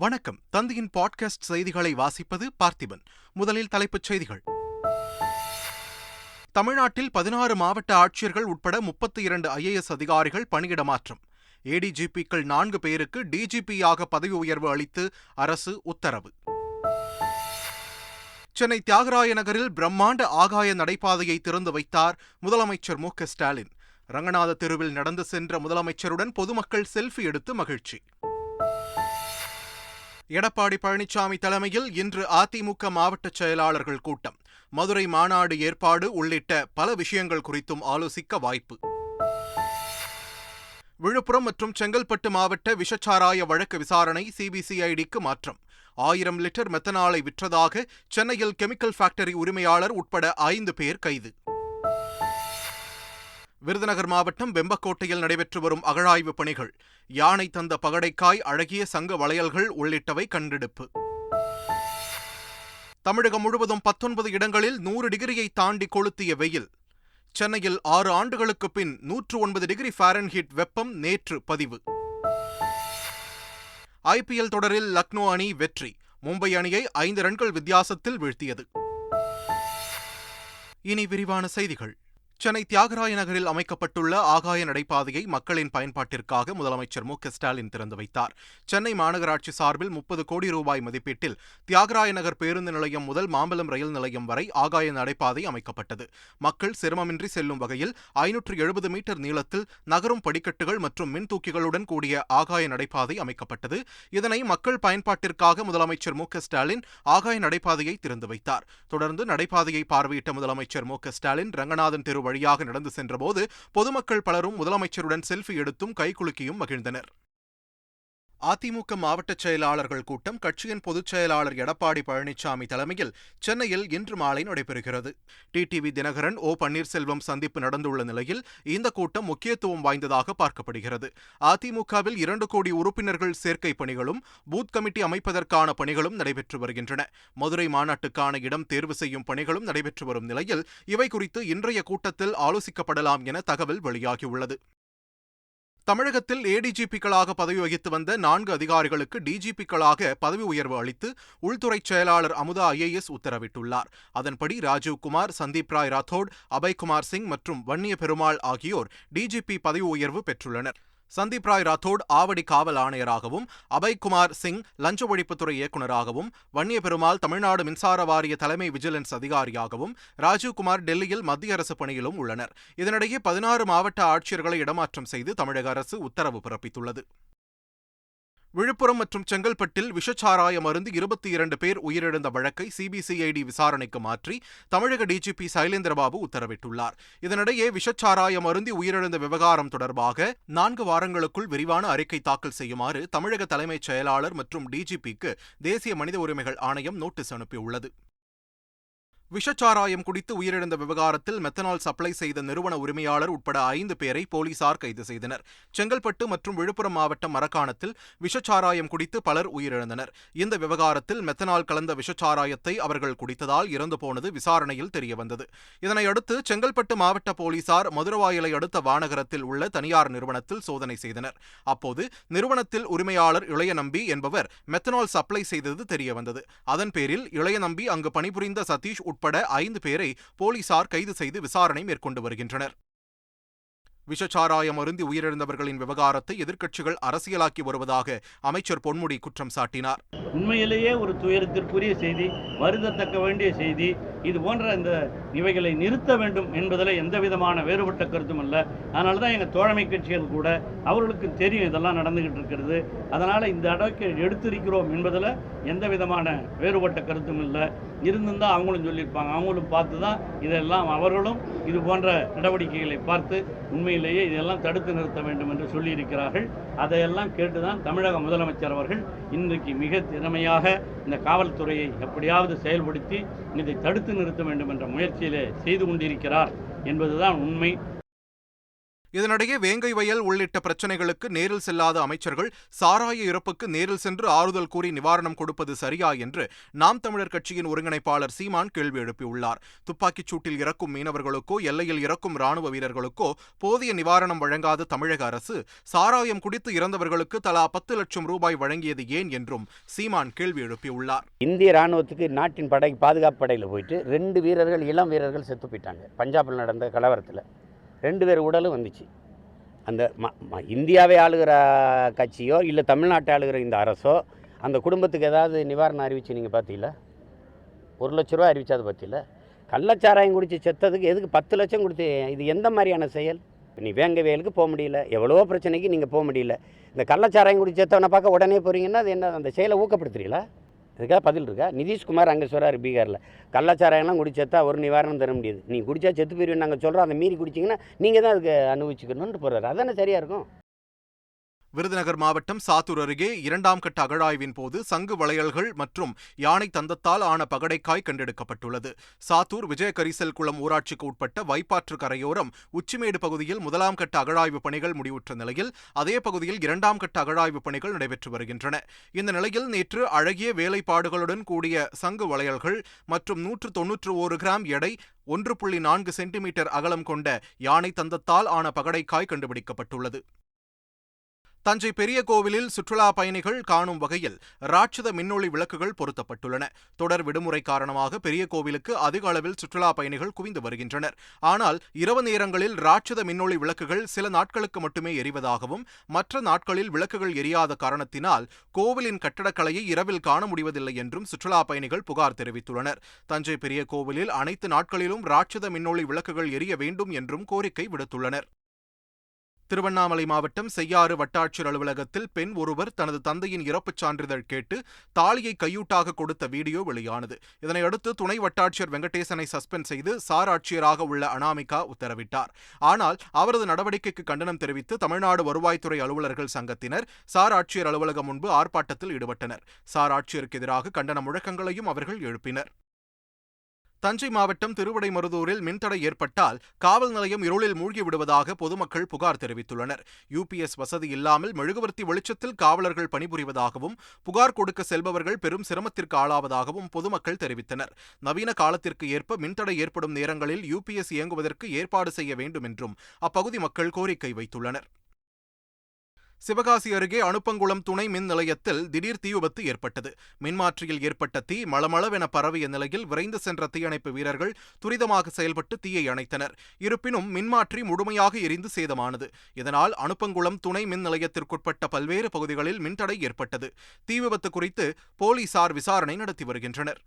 வணக்கம். தந்தையின் பாட்காஸ்ட் செய்திகளை வாசிப்பது பார்த்திபன். முதலில் தலைப்புச் செய்திகள். தமிழ்நாட்டில் பதினாறு மாவட்ட ஆட்சியர்கள் உட்பட முப்பத்தி இரண்டு ஐஏஎஸ் அதிகாரிகள் பணியிட மாற்றம். ஏடிஜிபிக்கள் நான்கு பேருக்கு டிஜிபியாக பதவி உயர்வு அளித்து அரசு உத்தரவு. சென்னை தியாகராய நகரில் பிரம்மாண்ட ஆகாய நடைபாதையை திறந்து வைத்தார் முதலமைச்சர் மு க ஸ்டாலின். ரங்கநாத தெருவில் நடந்து சென்ற முதலமைச்சருடன் பொதுமக்கள் செல்ஃபி எடுத்து மகிழ்ச்சி. எடப்பாடி பழனிசாமி தலைமையில் இன்று அதிமுக மாவட்ட செயலாளர்கள் கூட்டம். மதுரை மாநாடு ஏற்பாடு உள்ளிட்ட பல விஷயங்கள் குறித்தும் ஆலோசிக்க வாய்ப்பு. விழுப்புரம் மற்றும் செங்கல்பட்டு மாவட்ட விஷச்சாராய வழக்கு விசாரணை சிபிசிஐடிக்கு மாற்றம். ஆயிரம் லிட்டர் மெத்தனாலை விற்றதாக சென்னையில் கெமிக்கல் ஃபேக்டரி உரிமையாளர் உட்பட ஐந்து பேர் கைது. விருதுநகர் மாவட்டம் வெம்பக்கோட்டையில் நடைபெற்று வரும் அகழாய்வு பணிகள் யானை தந்த பகடைக்காய் அழகிய சங்க வளையல்கள் உள்ளிட்டவை கண்டெடுப்பு. தமிழகம் முழுவதும் பத்தொன்பது இடங்களில் நூறு டிகிரியை தாண்டி கொளுத்திய வெயில். சென்னையில் ஆறு ஆண்டுகளுக்கு பின் நூற்று ஒன்பது டிகிரி ஃபாரன்ஹீட் வெப்பம் நேற்று பதிவு. ஐபிஎல் தொடரில் லக்னோ அணி வெற்றி மும்பை அணியை ஐந்து ரன்கள் வித்தியாசத்தில் வீழ்த்தியது. இனி விரிவான செய்திகள். சென்னை தியாகராய நகரில் அமைக்கப்பட்டுள்ள ஆகாய நடைபாதையை மக்களின் பயன்பாட்டிற்காக முதலமைச்சர் மு ஸ்டாலின் திறந்து வைத்தார். சென்னை மாநகராட்சி சார்பில் முப்பது கோடி ரூபாய் மதிப்பீட்டில் தியாகராய நகர் பேருந்து நிலையம் முதல் மாம்பலம் ரயில் நிலையம் வரை ஆகாய நடைபாதை அமைக்கப்பட்டது. மக்கள் சிரமமின்றி செல்லும் வகையில் ஐநூற்று எழுபது மீட்டர் நீளத்தில் நகரும் படிக்கட்டுகள் மற்றும் மின் தூக்கிகளுடன் கூடிய ஆகாய நடைபாதை அமைக்கப்பட்டது. இதனை மக்கள் பயன்பாட்டிற்காக முதலமைச்சர் மு ஸ்டாலின் ஆகாய நடைபாதையை திறந்து வைத்தார். தொடர்ந்து நடைபாதையை பார்வையிட்ட முதலமைச்சர் மு ஸ்டாலின் ரங்கநாதன் தெரு வழியாக நடந்து சென்றபோது பொதுமக்கள் பலரும் முதலமைச்சருடன் செல்ஃபி எடுத்தும் கைகுலுக்கியும் மகிழ்ந்தனர் அதிமுக மாவட்ட செயலாளர்கள் கூட்டம் கட்சியின் பொதுச் செயலாளர் எடப்பாடி பழனிசாமி தலைமையில் சென்னையில் இன்று மாலை நடைபெறுகிறது. டிடிவி தினகரன் ஓ பன்னீர்செல்வம் சந்திப்பு நடந்துள்ள நிலையில் இந்த கூட்டம் முக்கியத்துவம் வாய்ந்ததாக பார்க்கப்படுகிறது. அதிமுகவில் இரண்டு கோடி உறுப்பினர்கள் சேர்க்கை பணிகளும் பூத் கமிட்டி அமைப்பதற்கான பணிகளும் நடைபெற்று வருகின்றன. மதுரை மாநாட்டுக்கான இடம் தேர்வு செய்யும் பணிகளும் நடைபெற்று வரும் நிலையில் இவை குறித்து இன்றைய கூட்டத்தில் ஆலோசிக்கப்படலாம் என தகவல் வெளியாகியுள்ளது. தமிழகத்தில் ஏடிஜிபிக்களாக பதவி வகித்து வந்த நான்கு அதிகாரிகளுக்கு டிஜிபிக்களாக பதவி உயர்வு அளித்து உள்துறை செயலாளர் அமுதா ஐஏஎஸ் உத்தரவிட்டுள்ளார். அதன்படி ராஜீவ்குமார் சந்தீப் ராய் ராத்தோட் அபய்குமார் சிங் மற்றும் வன்னிய பெருமாள் ஆகியோர் டிஜிபி பதவி உயர்வு பெற்றுள்ளனர். சந்தீப் ராய் ராத்தோட் ஆவடி காவல் ஆணையராகவும் அபய்குமார் சிங் லஞ்ச ஒழிப்புத்துறை இயக்குநராகவும் வன்னிய பெருமாள் தமிழ்நாடு மின்சார வாரிய தலைமை விஜிலன்ஸ் அதிகாரியாகவும் ராஜீவ்குமார் டெல்லியில் மத்திய அரசு பணியிலும் உள்ளனர். இதனிடையே பதினாறு மாவட்ட ஆட்சியர்களை இடமாற்றம் செய்து தமிழக அரசு உத்தரவு பிறப்பித்துள்ளது. விழுப்புரம் மற்றும் செங்கல்பட்டில் விஷச்சாராய மருந்து இருபத்தி இரண்டு பேர் உயிரிழந்த வழக்கை சிபிசிஐடி விசாரணைக்கு மாற்றி தமிழக டிஜிபி சைலேந்திரபாபு உத்தரவிட்டுள்ளார். இதனிடையே விஷச்சாராய மருந்தி உயிரிழந்த விவகாரம் தொடர்பாக நான்கு வாரங்களுக்குள் விரிவான அறிக்கை தாக்கல் செய்யுமாறு தமிழக தலைமைச் செயலாளர் மற்றும் டிஜிபிக்கு தேசிய மனித உரிமைகள் ஆணையம் நோட்டீஸ் அனுப்பியுள்ளது. விஷச்சாராயம் குடித்து உயிரிழந்த விவகாரத்தில் மெத்தனால் சப்ளை செய்த நிறுவன உரிமையாளர் உட்பட ஐந்து பேரை போலீசார் கைது செய்தனர். செங்கல்பட்டு மற்றும் விழுப்புரம் மாவட்டம் மரக்காணத்தில் விஷச்சாராயம் குடித்து பலர் உயிரிழந்தனர். இந்த விவகாரத்தில் மெத்தனால் கலந்த விஷச்சாராயத்தை அவர்கள் குடித்ததால் இறந்து போனது விசாரணையில் தெரியவந்தது. இதனையடுத்து செங்கல்பட்டு மாவட்ட போலீசார் மதுரவாயலை அடுத்த வானகரத்தில் உள்ள தனியார் நிறுவனத்தில் சோதனை செய்தனர். அப்போது நிறுவனத்தில் உரிமையாளர் இளையநம்பி என்பவர் மெத்தனால் சப்ளை செய்தது தெரியவந்தது. அதன் பேரில் இளையநம்பி அங்கு பணிபுரிந்த சதீஷ் உட்பட ஐந்து பேரை போலீசார் கைது செய்து விசாரணை மேற்கொண்டு வருகின்றனர். விஷச்சாராயம் அருந்தி உயிரிழந்தவர்களின் விவகாரத்தை எதிர்க்கட்சிகள் அரசியலாக்கி வருவதாக அமைச்சர் பொன்முடி குற்றம் சாட்டினார். உண்மையிலேயே ஒரு துயரத்திற்குரிய செய்தி வருந்தத்தக்க வேண்டிய செய்தி இது போன்ற இந்த இவைகளை நிறுத்த வேண்டும் என்பதில் எந்த விதமான வேறுபட்ட கருத்தும் இல்லை. அதனால தான் எங்கள் தோழமை கட்சிகள் கூட அவர்களுக்கு தெரியும் இதெல்லாம் நடந்துக்கிட்டு இருக்கிறது. அதனால் இந்த அடக்கு எடுத்திருக்கிறோம் என்பதில் எந்த விதமான வேறுபட்ட கருத்தும் இல்லை. இருந்திருந்தால் அவங்களும் சொல்லியிருப்பாங்க. அவங்களும் பார்த்து தான் இதெல்லாம் அவர்களும் இது போன்ற நடவடிக்கைகளை பார்த்து உண்மையிலேயே இதெல்லாம் தடுத்து நிறுத்த வேண்டும் என்று சொல்லியிருக்கிறார்கள். அதையெல்லாம் கேட்டுதான் தமிழக முதலமைச்சர் அவர்கள் இன்றைக்கு மிக திறமையாக இந்த காவல்துறையை எப்படியாவது செயல்படுத்தி இதை தடுத்து நிறுத்த வேண்டும் என்ற முயற்சியிலே செய்து கொண்டிருக்கிறார் என்பதுதான் உண்மை. இதனிடையே வேங்கை வயல் உள்ளிட்ட பிரச்சனைகளுக்கு நேரில் செல்லாத அமைச்சர்கள் சாராய இறப்புக்கு நேரில் சென்று ஆறுதல் கூறி நிவாரணம் கொடுப்பது சரியா என்று நாம் தமிழர் கட்சியின் ஒருங்கிணைப்பாளர் சீமான் கேள்வி எழுப்பியுள்ளார். துப்பாக்கிச் சூட்டில் இறக்கும் மீனவர்களுக்கோ எல்லையில் இறக்கும் ராணுவ வீரர்களுக்கோ போதிய நிவாரணம் வழங்காத தமிழக அரசு சாராயம் குடித்து இறந்தவர்களுக்கு தலா பத்து லட்சம் ரூபாய் வழங்கியது ஏன் என்றும் சீமான் கேள்வி எழுப்பியுள்ளார். இந்திய ராணுவத்துக்கு நாட்டின் படை பாதுகாப்பு படையில் போயிட்டு ரெண்டு வீரர்கள் இளம் வீரர்கள் செத்து போயிட்டாங்க. பஞ்சாபில் நடந்த கலவரத்தில். ரெண்டு பேர் உடலும் வந்துச்சு. அந்த ம இந்தியாவை ஆளுகிற கட்சியோ இல்லை தமிழ்நாட்டை ஆளுகிற இந்த அரசோ அந்த குடும்பத்துக்கு ஏதாவது நிவாரணம் அறிவிச்சு நீங்கள் பார்த்தீங்களா ஒரு லட்ச ரூபா அறிவிச்சது பற்றியில கள்ளச்சாராயம் குடித்து செத்ததுக்கு எதுக்கு பத்து லட்சம் கொடுத்து இது எந்த மாதிரியான செயல்? நீ வேங்க வேலுக்கு போக முடியல எவ்வளவோ பிரச்சனைக்கு நீங்கள் போக முடியல. இந்த கள்ளச்சாராயம் குடிச்சத்தவனை பார்க்க உடனே போகிறீங்கன்னா அது என்ன அந்த செயலை ஊக்கப்படுத்துறீங்களா? இதுக்காக பதில் இருக்கா? நிதிஷ்குமார் அங்கே சொல்கிறார் பீகாரில். கள்ளச்சாராயம்லாம் குடிச்சா ஒரு நிவாரணம் தர முடியாது. நீ குடித்தா செத்து போயிருவேன் நாங்கள் சொல்கிறோம் அதை மீறி குடிச்சிங்கன்னா நீங்கள் தான் அதுக்கு அனுபவிச்சுக்கணுன்ட்டு போகிறாரு அதானே சரியாக இருக்கும்? விருதுநகர் மாவட்டம் சாத்தூர் அருகே இரண்டாம் கட்ட அகழாய்வின் போது சங்கு வளையல்கள் மற்றும் யானை தந்தத்தால் ஆன பகடைக்காய் கண்டெடுக்கப்பட்டுள்ளது. சாத்தூர் விஜயகரிசல் குளம் ஊராட்சிக்கு உட்பட்ட வைப்பாற்று கரையோரம் உச்சிமேடு பகுதியில் முதலாம் கட்ட அகழாய்வு பணிகள் முடிவுற்ற நிலையில் அதே பகுதியில் இரண்டாம் கட்ட அகழாய்வு பணிகள் நடைபெற்று வருகின்றன. இந்த நிலையில் நேற்று அழகிய வேலைப்பாடுகளுடன் கூடிய சங்கு வளையல்கள் மற்றும் நூற்று தொன்னூற்று ஒரு கிராம் எடை ஒன்று புள்ளி நான்கு சென்டிமீட்டர் அகலம் கொண்ட யானை தந்தத்தால் ஆன பகடைக்காய் கண்டுபிடிக்கப்பட்டுள்ளது. தஞ்சை பெரிய கோவிலில் சுற்றுலா பயணிகள் காணும் வகையில் ராட்சத மின்னொளி விளக்குகள் பொருத்தப்பட்டுள்ளன. தொடர் விடுமுறை காரணமாக பெரிய கோவிலுக்கு அதிக அளவில் சுற்றுலா பயணிகள் குவிந்து வருகின்றனர். ஆனால் இரவு நேரங்களில் ராட்சத மின்னொளி விளக்குகள் சில நாட்களுக்கு மட்டுமே எரிவதாகவும் மற்ற நாட்களில் விளக்குகள் எரியாத காரணத்தினால் கோவிலின் கட்டடக்கலையை இரவில் காண முடிவதில்லை என்றும் சுற்றுலா பயணிகள் புகார் தெரிவித்துள்ளனர். தஞ்சை பெரிய கோவிலில் அனைத்து நாட்களிலும் ராட்சத மின்னொளி விளக்குகள் எரிய வேண்டும் என்றும் கோரிக்கை விடுத்துள்ளனர். திருவண்ணாமலை மாவட்டம் செய்யாறு வட்டாட்சியர் அலுவலகத்தில் பெண் ஒருவர் தனது தந்தையின் இறப்புச் சான்றிதழ் கேட்டு தாலியை கையூட்டாக கொடுத்த வீடியோ வெளியானது. இதனையடுத்து துணை வட்டாட்சியர் வெங்கடேசனை சஸ்பெண்ட் செய்து சார் ஆட்சியராக உள்ள அனாமிகா உத்தரவிட்டார். ஆனால் அவரது நடவடிக்கைக்கு கண்டனம் தெரிவித்து தமிழ்நாடு வருவாய்த்துறை அலுவலர்கள் சங்கத்தினர் சார் ஆட்சியர் அலுவலகம் முன்பு ஆர்ப்பாட்டத்தில் ஈடுபட்டனர். சார் ஆட்சியருக்கு எதிராக கண்டன முழக்கங்களையும் அவர்கள் எழுப்பினர். தஞ்சை மாவட்டம் திருவிடைமருதூரில் மின்தடை ஏற்பட்டால் காவல் நிலையம் இருளில் மூழ்கி விடுவதாக பொதுமக்கள் புகார் தெரிவித்துள்ளனர். யூபிஎஸ் வசதி இல்லாமல் மெழுகுவர்த்தி வெளிச்சத்தில் காவலர்கள் பணிபுரிவதாகவும் புகார் கொடுக்க செல்பவர்கள் பெரும் சிரமத்திற்கு ஆளாவதாகவும் பொதுமக்கள் தெரிவித்தனர். நவீன காலத்திற்கு ஏற்ப மின்தடை ஏற்படும் நேரங்களில் யூபிஎஸ் இயங்குவதற்கு ஏற்பாடு செய்ய வேண்டும் என்றும் அப்பகுதி மக்கள் கோரிக்கை வைத்துள்ளனர். சிவகாசி அருகே அனுப்பங்குளம் துணை மின் நிலையத்தில் திடீர் தீ விபத்து ஏற்பட்டது. மின்மாற்றியில் ஏற்பட்ட தீ மளமளவென பரவிய நிலையில் விரைந்து சென்ற தீயணைப்பு வீரர்கள் துரிதமாக செயல்பட்டு தீயை அணைத்தனர். இருப்பினும் மின்மாற்றி முழுமையாக எரிந்து சேதமானது. இதனால் அனுப்பங்குளம் துணை மின் நிலையத்திற்குட்பட்ட பல்வேறு பகுதிகளில் மின்தடை ஏற்பட்டது. தீ விபத்து குறித்து போலீசார் விசாரணை நடத்தி வருகின்றனர்.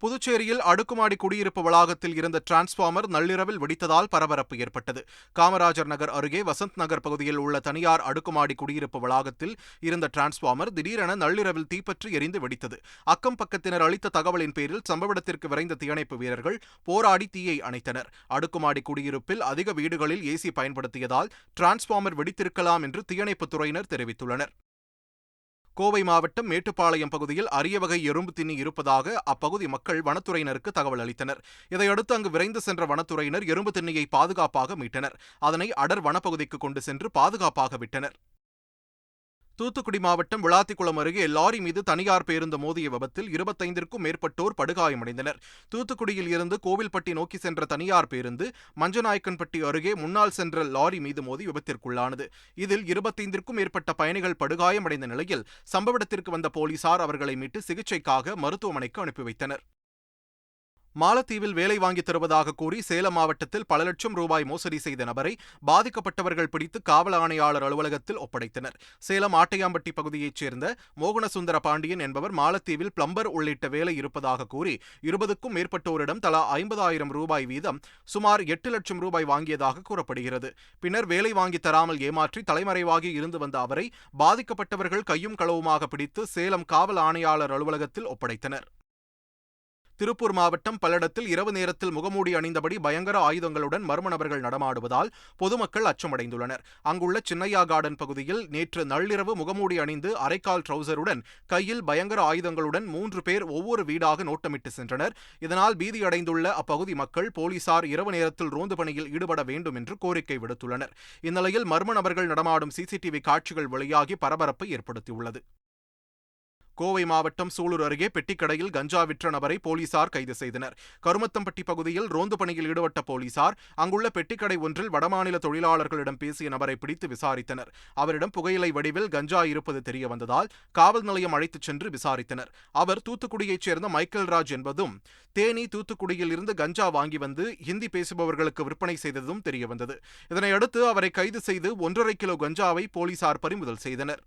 புதுச்சேரியில் அடுக்குமாடி குடியிருப்பு வளாகத்தில் இருந்த டிரான்ஸ்பார்மர் நள்ளிரவில் வெடித்ததால் பரபரப்பு ஏற்பட்டது. காமராஜர் நகர் அருகே வசந்த் நகர் பகுதியில் உள்ள தனியார் அடுக்குமாடி குடியிருப்பு வளாகத்தில் இருந்த டிரான்ஸ்பார்மர் திடீரென நள்ளிரவில் தீப்பற்றி எரிந்து வெடித்தது. அக்கம் பக்கத்தினர் அளித்த தகவலின் பேரில் சம்பவ இடத்திற்கு விரைந்த தீயணைப்பு வீரர்கள் போராடி தீயை அணைத்தனர். அடுக்குமாடி குடியிருப்பில் அதிக வீடுகளில் ஏசி பயன்படுத்தியதால் டிரான்ஸ்பார்மர் வெடித்திருக்கலாம் என்று தீயணைப்புத் துறையினர் தெரிவித்துள்ளனர். கோவை மாவட்டம் மேட்டுப்பாளையம் பகுதியில் அரிய வகை எறும்பு தின்னி இருப்பதாக அப்பகுதி மக்கள் வனத்துறையினருக்கு தகவல் அளித்தனர். இதையடுத்து அங்கு விரைந்து சென்ற வனத்துறையினர் எறும்பு திண்ணியை பாதுகாப்பாக மீட்டனர். அதனை அடர் வனப்பகுதிக்கு கொண்டு சென்று பாதுகாப்பாக விட்டனர். தூத்துக்குடி மாவட்டம் விளாத்திக்குளம் அருகே லாரி மீது தனியார் பேருந்து மோதிய விபத்தில் இருபத்தைந்திற்கும் மேற்பட்டோர் படுகாயமடைந்தனர். தூத்துக்குடியில் இருந்து கோவில்பட்டி நோக்கி சென்ற தனியார் பேருந்து மஞ்சநாயக்கன்பட்டி அருகே முன்னால் சென்ற லாரி மீது மோதி விபத்திற்குள்ளானது. இதில் இருபத்தைந்திற்கும் மேற்பட்ட பயணிகள் படுகாயமடைந்த நிலையில் சம்பவ இடத்திற்கு வந்த போலீசார் அவர்களை மீட்டு சிகிச்சைக்காக மருத்துவமனைக்கு அனுப்பி வைத்தனர். மாலத்தீவில் வேலை வாங்கித் தருவதாக கூறி சேலம் மாவட்டத்தில் பல லட்சம் ரூபாய் மோசடி செய்த நபரை பாதிக்கப்பட்டவர்கள் பிடித்து காவல் ஆணையாளர் அலுவலகத்தில் ஒப்படைத்தனர். சேலம் ஆட்டையாம்பட்டி பகுதியைச் சேர்ந்த மோகனசுந்தர பாண்டியன் என்பவர் மாலத்தீவில் பிளம்பர் உள்ளிட்ட வேலை இருப்பதாக கூறி இருபதுக்கும் மேற்பட்டோரிடம் தலா ஐம்பதாயிரம் ரூபாய் வீதம் சுமார் எட்டு லட்சம் ரூபாய் வாங்கியதாக கூறப்படுகிறது. பின்னர் வேலை வாங்கி தராமல் ஏமாற்றி தலைமறைவாகி இருந்து வந்த அவரை பாதிக்கப்பட்டவர்கள் கையும் களவுமாக பிடித்து சேலம் காவல் ஆணையாளர் அலுவலகத்தில் ஒப்படைத்தனர். திருப்பூர் மாவட்டம் பல்லடத்தில் இரவு நேரத்தில் முகமூடி அணிந்தபடி பயங்கர ஆயுதங்களுடன் மர்ம நபர்கள் நடமாடுவதால் பொதுமக்கள் அச்சமடைந்துள்ளனர். அங்குள்ள சின்னையா கார்டன் பகுதியில் நேற்று நள்ளிரவு முகமூடி அணிந்து அரைக்கால் ட்ரவுசருடன் கையில் பயங்கர ஆயுதங்களுடன் மூன்று பேர் ஒவ்வொரு வீடாக நோட்டமிட்டு சென்றனர். இதனால் பீதியடைந்துள்ள அப்பகுதி மக்கள் போலீசார் இரவு நேரத்தில் ரோந்து பணியில் ஈடுபட வேண்டும் என்று கோரிக்கை விடுத்துள்ளனர். இந்நிலையில் மர்ம நபர்கள் நடமாடும் சிசிடிவி காட்சிகள் வெளியாகி பரபரப்பை ஏற்படுத்தியுள்ளது. கோவை மாவட்டம் சூலூர் அருகே பெட்டிக்கடையில் கஞ்சா விற்ற நபரை போலீசார் கைது செய்தனர். கருமத்தம்பட்டி பகுதியில் ரோந்து பணியில் ஈடுபட்ட போலீசார் அங்குள்ள பெட்டிக்கடை ஒன்றில் வடமாநில தொழிலாளர்களிடம் பேசிய நபரை பிடித்து விசாரித்தனர். அவரிடம் புகையிலை வடிவில் கஞ்சா இருப்பது தெரிய வந்ததால் காவல் நிலையம் அழைத்துச் சென்று விசாரித்தனர். அவர் தூத்துக்குடியைச் சேர்ந்த மைக்கேல் ராஜ் என்பதும் தேனி தூத்துக்குடியில் இருந்து கஞ்சா வாங்கி வந்து ஹிந்தி பேசுபவர்களுக்கு விற்பனை செய்ததும் தெரியவந்தது இதனையடுத்து அவரை கைது செய்து ஒன்றரை கிலோ கஞ்சாவை போலீசார் பறிமுதல் செய்தனர்.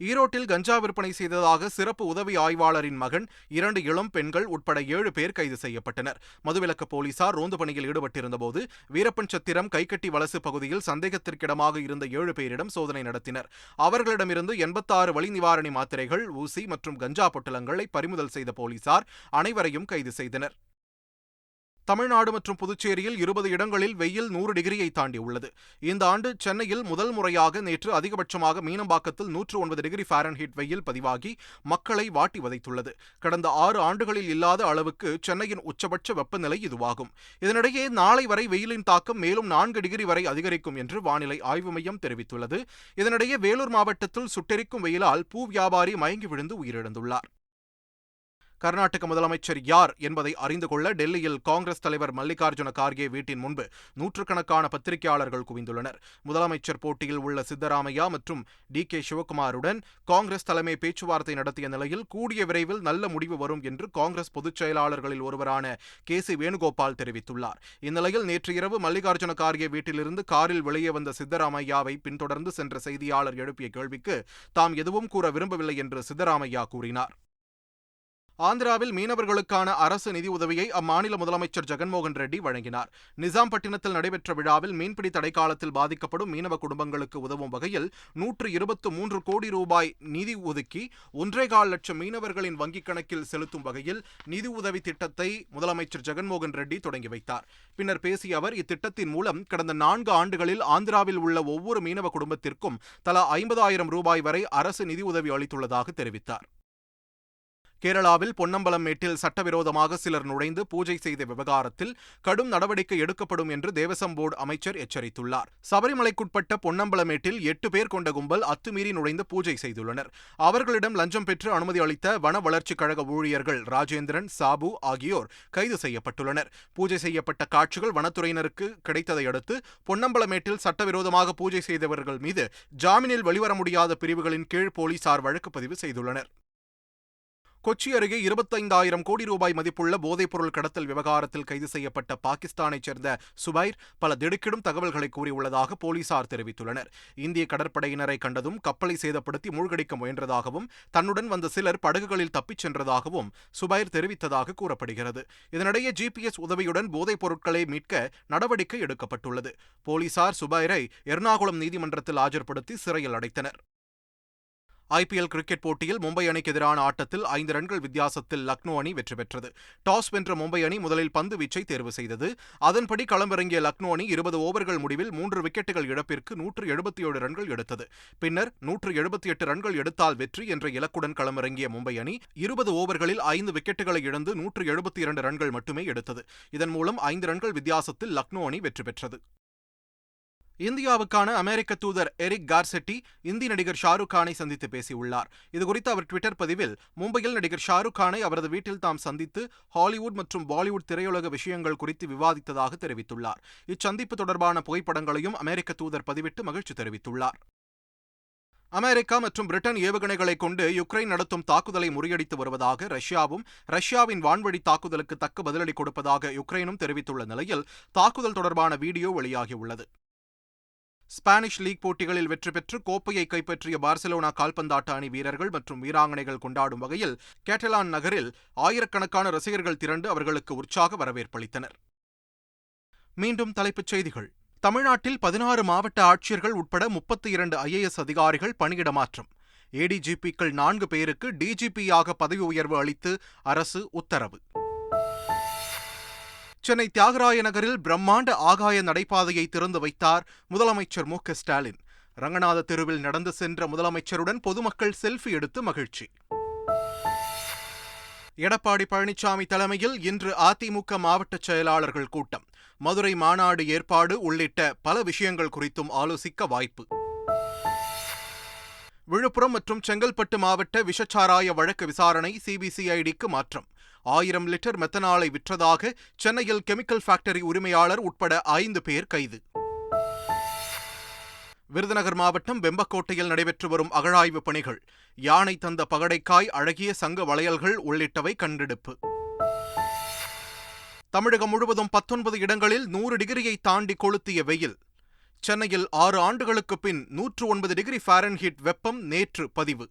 ஈரோட்டில் கஞ்சா விற்பனை செய்ததாக சிறப்பு உதவி ஆய்வாளரின் மகன் இரண்டு இளம் பெண்கள் உட்பட ஏழு பேர் கைது செய்யப்பட்டனர். மதுவிலக்கு போலீசார் ரோந்து பணியில் ஈடுபட்டிருந்தபோது வீரப்பன் சத்திரம் கைக்கட்டி வலசு பகுதியில் சந்தேகத்திற்கிடமாக இருந்த ஏழு பேரிடம் சோதனை நடத்தினர். அவர்களிடமிருந்து எண்பத்தாறு வழி நிவாரணி மாத்திரைகள் ஊசி மற்றும் கஞ்சா பொட்டலங்களை பறிமுதல் செய்த போலீசார் அனைவரையும் கைது செய்தனர். தமிழ்நாடு மற்றும் புதுச்சேரியில் இருபது இடங்களில் வெயில் நூறு டிகிரியை தாண்டியுள்ளது. இந்த ஆண்டு சென்னையில் முதல் முறையாக நேற்று அதிகபட்சமாக மீனம்பாக்கத்தில் நூற்று ஒன்பது டிகிரி ஃபாரன்ஹீட் வெயில் பதிவாகி மக்களை வாட்டி வதைத்துள்ளது. கடந்த ஆறு ஆண்டுகளில் இல்லாத அளவுக்கு சென்னையின் உச்சபட்ச வெப்பநிலை இதுவாகும். இதனிடையே நாளை வரை வெயிலின் தாக்கம் மேலும் நான்கு டிகிரி வரை அதிகரிக்கும் என்று வானிலை ஆய்வு மையம் தெரிவித்துள்ளது. இதனிடையே வேலூர் மாவட்டத்தில் சுட்டெரிக்கும் வெயிலால் பூ வியாபாரி மயங்கி விழுந்து உயிரிழந்துள்ளார். கர்நாடக முதலமைச்சர் யார் என்பதை அறிந்து கொள்ள டெல்லியில் காங்கிரஸ் தலைவர் மல்லிகார்ஜுன கார்கே வீட்டின் முன்பு நூற்றுக்கணக்கான பத்திரிகையாளர்கள் குவிந்துள்ளனர். முதலமைச்சர் போட்டியில் உள்ள சித்தராமையா மற்றும் டி கே சிவகுமாருடன் காங்கிரஸ் தலைமை பேச்சுவார்த்தை நடத்திய நிலையில் கூடிய விரைவில் நல்ல முடிவு வரும் என்று காங்கிரஸ் பொதுச் செயலாளர்களில் ஒருவரான கே சி வேணுகோபால் தெரிவித்துள்ளார். இந்நிலையில் நேற்று இரவு மல்லிகார்ஜுன கார்கே வீட்டிலிருந்து காரில் வெளியே வந்த சித்தராமையாவை பின்தொடர்ந்து சென்ற செய்தியாளர் எழுப்பிய கேள்விக்கு தாம் எதுவும் கூற விரும்பவில்லை என்று சித்தராமையா கூறினார். ஆந்திராவில் மீனவர்களுக்கான அரசு நிதி உதவியை அம்மாநில முதலமைச்சர் ஜெகன்மோகன் ரெட்டி வழங்கினார். நிசாம்பட்டினத்தில் நடைபெற்ற விழாவில் மீன்பிடி தடைக்காலத்தில் பாதிக்கப்படும் மீனவ குடும்பங்களுக்கு உதவும் வகையில் நூற்று இருபத்து மூன்று கோடி ரூபாய் நிதி ஒதுக்கி ஒன்றேகால் லட்சம் மீனவர்களின் வங்கிக் கணக்கில் செலுத்தும் வகையில் நிதி உதவி திட்டத்தை முதலமைச்சர் ஜெகன்மோகன் ரெட்டி தொடங்கி வைத்தார். பின்னர் பேசிய அவர் இத்திட்டத்தின் மூலம் கடந்த நான்கு ஆண்டுகளில் ஆந்திராவில் உள்ள ஒவ்வொரு மீனவ குடும்பத்திற்கும் தலா ஐம்பதாயிரம் ரூபாய் வரை அரசு நிதி உதவி அளித்துள்ளதாக தெரிவித்தார். கேரளாவில் பொன்னம்பலமேட்டில் சட்டவிரோதமாக சிலர் நுழைந்து பூஜை செய்த விவகாரத்தில் கடும் நடவடிக்கை எடுக்கப்படும் என்று தேவசம் போர்டு அமைச்சர் எச்சரித்துள்ளார். சபரிமலைக்குட்பட்ட பொன்னம்பலமேட்டில் எட்டு பேர் கொண்ட கும்பல் அத்துமீறி நுழைந்து பூஜை செய்துள்ளனர். அவர்களிடம் லஞ்சம் பெற்று அனுமதி அளித்த வன வளர்ச்சிக் கழக ஊழியர்கள் ராஜேந்திரன் சாபு ஆகியோர் கைது செய்யப்பட்டுள்ளனர். பூஜை செய்யப்பட்ட காட்சிகள் வனத்துறையினருக்கு கிடைத்ததை அடுத்து பொன்னம்பலமேட்டில் சட்டவிரோதமாக பூஜை செய்தவர்கள் மீது ஜாமீனில் வெளிவர முடியாத பிரிவுகளின் கீழ் போலீசார் வழக்கு பதிவு செய்துள்ளனர். கொச்சி அருகே இருபத்தைந்தாயிரம் கோடி ரூபாய் மதிப்புள்ள போதைப்பொருள் கடத்தல் விவகாரத்தில் கைது செய்யப்பட்ட பாகிஸ்தானைச் சேர்ந்த சுபைர் பல திடுக்கிடும் தகவல்களை கூறியுள்ளதாக போலீசார் தெரிவித்துள்ளனர். இந்திய கடற்படையினரை கண்டதும் கப்பலை சேதப்படுத்தி மூழ்கடிக்க முயன்றதாகவும் தன்னுடன் வந்த சிலர் படகுகளில் தப்பிச் சென்றதாகவும் சுபைர் தெரிவித்ததாக கூறப்படுகிறது. இதனிடையே ஜிபிஎஸ் உதவியுடன் போதைப் பொருட்களை மீட்க நடவடிக்கை எடுக்கப்பட்டுள்ளது. போலீசார் சுபைரை எர்ணாகுளம் நீதிமன்றத்தில் ஆஜர்படுத்தி சிறையில் அடைத்தனர். ஐபிஎல் கிரிக்கெட் போட்டியில் மும்பை அணிக்கு எதிரான ஆட்டத்தில் ஐந்து ரன்கள் வித்தியாசத்தில் லக்னோ அணி வெற்றி பெற்றது. டாஸ் வென்ற மும்பை அணி முதலில் பந்து வீச்சை தேர்வு செய்தது. அதன்படி களமிறங்கிய லக்னோ அணி இருபது ஓவர்கள் முடிவில் மூன்று விக்கெட்டுகள் இழப்பிற்கு நூற்று எழுபத்தி ஏழு ரன்கள் எடுத்தது. பின்னர் நூற்று எழுபத்தி எட்டு ரன்கள் எடுத்தால் வெற்றி என்ற இலக்குடன் களமிறங்கிய மும்பை அணி இருபது ஓவர்களில் ஐந்து விக்கெட்டுகளை இழந்து நூற்று எழுபத்தி இரண்டு ரன்கள் மட்டுமே எடுத்தது. இதன் மூலம் ஐந்து ரன்கள் வித்தியாசத்தில் லக்னோ அணி வெற்றி பெற்றது. இந்தியாவுக்கான அமெரிக்க தூதர் எரிக் கார்செட்டி இந்தி நடிகர் ஷாருக் கானை சந்தித்து பேசியுள்ளார். இதுகுறித்து அவர் ட்விட்டர் பதிவில் மும்பையில் நடிகர் ஷாருக் கானை அவரது வீட்டில் தாம் சந்தித்து ஹாலிவுட் மற்றும் பாலிவுட் திரையுலக விஷயங்கள் குறித்து விவாதித்ததாக தெரிவித்துள்ளார். இச்சந்திப்பு தொடர்பான புகைப்படங்களையும் அமெரிக்க தூதர் பதிவிட்டு மகிழ்ச்சி தெரிவித்துள்ளார். அமெரிக்கா மற்றும் பிரிட்டன் ஏவுகணைகளை கொண்டு யுக்ரைன் நடத்தும் தாக்குதலை முறியடித்து வருவதாக ரஷ்யாவும் ரஷ்யாவின் வான்வழி தாக்குதலுக்கு தக்க பதிலடி கொடுப்பதாக யுக்ரைனும் தெரிவித்துள்ள நிலையில் தாக்குதல் தொடர்பான வீடியோ வெளியாகியுள்ளது. ஸ்பானிஷ் லீக் போட்டிகளில் வெற்றி பெற்று கோப்பையை கைப்பற்றிய பார்சிலோனா கால்பந்தாட்ட அணி வீரர்கள் மற்றும் வீராங்கனைகள் கொண்டாடும் வகையில் கேட்டலான் நகரில் ஆயிரக்கணக்கான ரசிகர்கள் திரண்டு அவர்களுக்கு உற்சாக வரவேற்பளித்தனர் மீண்டும் தலைப்புச் செய்திகள். தமிழ்நாட்டில் பதினாறு மாவட்ட ஆட்சியர்கள் உட்பட முப்பத்தி இரண்டு ஐஏஎஸ் அதிகாரிகள் பணியிட மாற்றம். ஏடிஜிபிக்கள் நான்கு பேருக்கு டிஜிபியாக பதவி உயர்வு அளித்து அரசு உத்தரவு. சென்னை தியாகராய நகரில் பிரம்மாண்ட ஆகாய நடைபாதையை திறந்து வைத்தார் முதலமைச்சர் மு ஸ்டாலின். ரங்கநாத தெருவில் நடந்து சென்ற முதலமைச்சருடன் பொதுமக்கள் செல்ஃபி எடுத்து மகிழ்ச்சி. எடப்பாடி பழனிசாமி தலைமையில் இன்று அதிமுக மாவட்ட செயலாளர்கள் கூட்டம். மதுரை மாநாடு ஏற்பாடு உள்ளிட்ட பல விஷயங்கள் குறித்தும் ஆலோசிக்க வாய்ப்பு. விழுப்புரம் மற்றும் செங்கல்பட்டு மாவட்ட விஷச்சாராய வழக்கு விசாரணை சிபிசிஐடிக்கு மாற்றம். ஆயிரம் லிட்டர் மெத்தனாலை விற்றதாக சென்னையில் கெமிக்கல் ஃபேக்டரி உரிமையாளர் உட்பட ஐந்து பேர் கைது. விருதுநகர் மாவட்டம் வெம்பக்கோட்டையில் நடைபெற்று வரும் அகழாய்வு பணிகள் யானை தந்த பகடைக்காய் அழகிய சங்க வளையல்கள் உள்ளிட்டவை கண்டெடுப்பு. தமிழகம் முழுவதும் பத்தொன்பது இடங்களில் நூறு டிகிரியை தாண்டி கொளுத்திய வெயில் சென்னையில் ஆறு ஆண்டுகளுக்கு பின் நூற்று ஒன்பது டிகிரி ஃபாரன்ஹீட் வெப்பம் நேற்று பதிவு.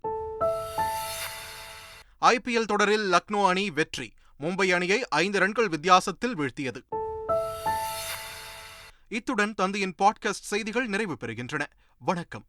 ஐபிஎல் தொடரில் லக்னோ அணி வெற்றி. மும்பை அணியை ஐந்து ரன்கள் வித்தியாசத்தில் வீழ்த்தியது. இத்துடன் தந்தையின் பாட்காஸ்ட் செய்திகள் நிறைவு பெறுகின்றன. வணக்கம்.